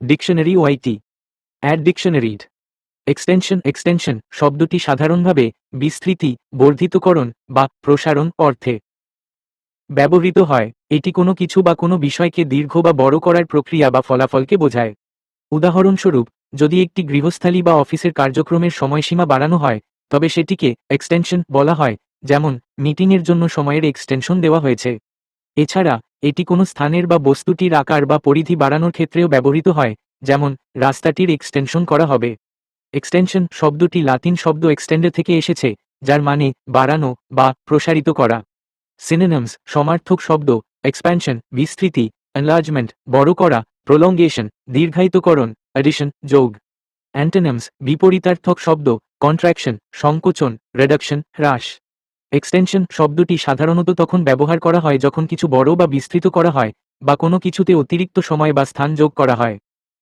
Dictionary ওয়াইটি add ডিকশনারিড extension extension শব্দটি সাধারণভাবে বিস্তৃতি, বর্ধিতকরণ বা প্রসারণ অর্থে ব্যবহৃত হয়। এটি কোনো কিছু বা কোনো বিষয়কে দীর্ঘ বা বড় করার প্রক্রিয়া বা ফলাফলকে বোঝায়। উদাহরণস্বরূপ, যদি একটি গৃহস্থালী বা অফিসের কার্যক্রমের সময়সীমা বাড়ানো হয়, তবে সেটিকে এক্সটেনশন বলা হয়, যেমন মিটিংয়ের জন্য সময়ের এক্সটেনশন দেওয়া হয়েছে। এছাড়া এটি কোনো স্থানের বা বস্তুটির আকার বা পরিধি বাড়ানোর ক্ষেত্রেও ব্যবহৃত হয়, যেমন, রাস্তাটির এক্সটেনশন করা হবে। এক্সটেনশন শব্দটি লাতিন শব্দ এক্সটেন্ডে থেকে এসেছে, যার মানে বাড়ানো বা প্রসারিত করা। সিনোনিমস সমার্থক শব্দ এক্সপ্যানশন বিস্তৃতি এনলার্জমেন্ট বড় করা প্রলঙ্গেশন দীর্ঘায়িতকরণ অ্যাডিশন যোগ। অ্যান্টোনিমস বিপরীতার্থক শব্দ কন্ট্রাকশন সংকোচন রেডাকশন হ্রাস। এক্সটেনশন শব্দটি সাধারণত তখন ব্যবহার করা হয় যখন কিছু বড় বা বিস্তৃত করা হয়, বা কোনো কিছুতে অতিরিক্ত সময় বা স্থান যোগ করা হয়।